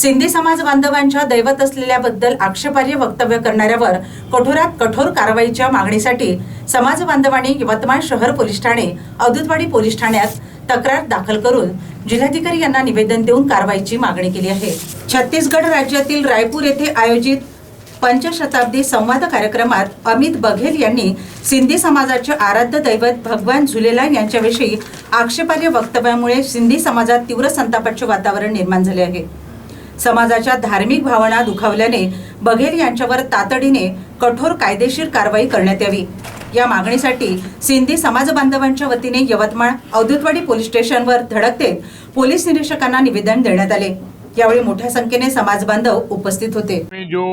सिंधी समाज बांधवांच्या दैवत असलेल्याबद्दल आक्षेपार्ह वक्तव्य करणाऱ्यावर कठोरात कठोर कारवाईच्या मागणीसाठी समाज बांधवांनी यवतमाळ शहर पोलीस ठाणे अवधूतवाडी पोलीस ठाण्यात तक्रार दाखल करून जिल्हाधिकारी यांना निवेदन देऊन कारवाईची मागणी केली आहे. छत्तीसगड राज्यातील रायपूर येथे आयोजित पंचशताब्दी संवाद कार्यक्रमात अमित बघेल यांनी सिंधी समाजाचे आराध्य दैवत भगवान झुलेलाल यांच्याविषयी आक्षेपार्ह वक्तव्यामुळे सिंधी समाजात तीव्र संतापाचे वातावरण निर्माण झाले आहे. समाजाच्या धार्मिक भावना दुखावल्याने बघेल यांच्यावर तातडीने कठोर कायदेशीर कारवाई करण्यात यावी. या मागणीसाठी सिंधी समाज बांधवांच्या वतीने यवतमाळ अवधूतवाडी पोलीस स्टेशनवर धडक देत पोलीस निरीक्षकांना निवेदन देण्यात आले. यावेळी मोठ्या संख्येने समाज बांधव उपस्थित होते. जो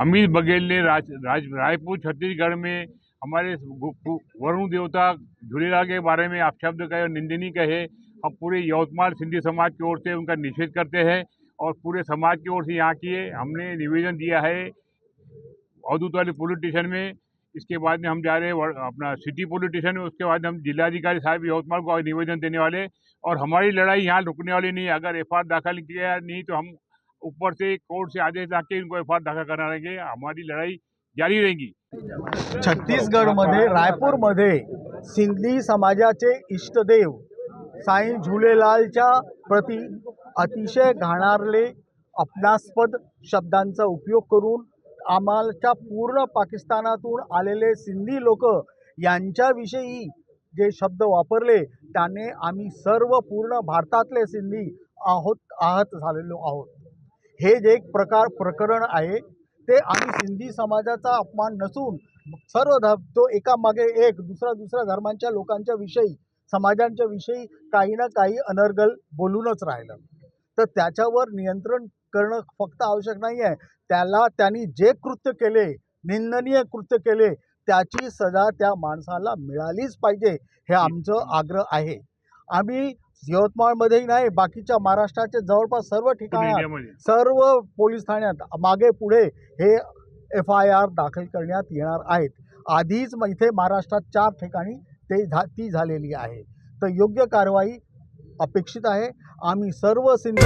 अमित बघेल ने राज, राज रायपुर छत्तीसगढ़ में हमारे वरुण देवता झूलेलाल के बारे में अपशब्द कहे और निंदनीय कहे हम पूरे यवतमाल सिंधी समाज की ओर से उनका निषेध करते हैं। और पूरे समाज की ओर से यहाँ किए हमने निवेदन दिया है अवधूत वाले पुलिस स्टेशन में। इसके बाद में हम जा रहे हैं अपना सिटी पुलिस स्टेशन में। उसके बाद हम जिलाधिकारी साहब यवतमाल को निवेदन देने वाले और हमारी लड़ाई यहाँ रुकने वाली नहीं अगर एफ़ दाखिल किया नहीं तो हम ऊपर से कोर्ट से आदेश लाके इनको एफ़ दाखिल करना रहेंगे। हमारी लड़ाई जारी रहेगी। छत्तीसगडमध्ये रायपूरमध्ये सिंधी समाजाचे इष्टदेव साईं झुलेलालच्या प्रती अतिशय घाणारले अपनास्पद शब्दांचा उपयोग करून आम्हाच्या पूर्ण पाकिस्तानातून आलेले सिंधी लोक यांच्याविषयी जे शब्द वापरले त्याने आम्ही सर्व पूर्ण भारतातले सिंधी आहोत आहत झालेलो आहोत. हे जे एक प्रकार प्रकरण आहे ते आम्ही सिंधी समाजाचा अपमान नसून सर्व ध तो एकामागे एक दुसऱ्या दुसऱ्या धर्मांच्या लोकांच्या विषयी समाजांच्या विषयी काही ना काही अनर्गल बोलूनच राहिलं. तर त्याच्यावर नियंत्रण करणं फक्त आवश्यक नाही आहे त्याला त्यांनी जे कृत्य केले निंदनीय कृत्य केले त्याची सजा त्या माणसाला मिळालीच पाहिजे हे आमचं आग्रह आहे. आम्ही यवतमाळमध्येही नाही बाकीच्या महाराष्ट्राचे जवळपास सर्व ठिकाणी सर्व पोलीस ठाण्यात मागे पुढे हे एफ आय आर दाखल करण्यात येणार आहेत. आधीच इथे महाराष्ट्रात चार ठिकाणी ते झा ती झालेली आहे. तर योग्य कारवाई अपेक्षित आहे. आम्ही सर्व सिंधी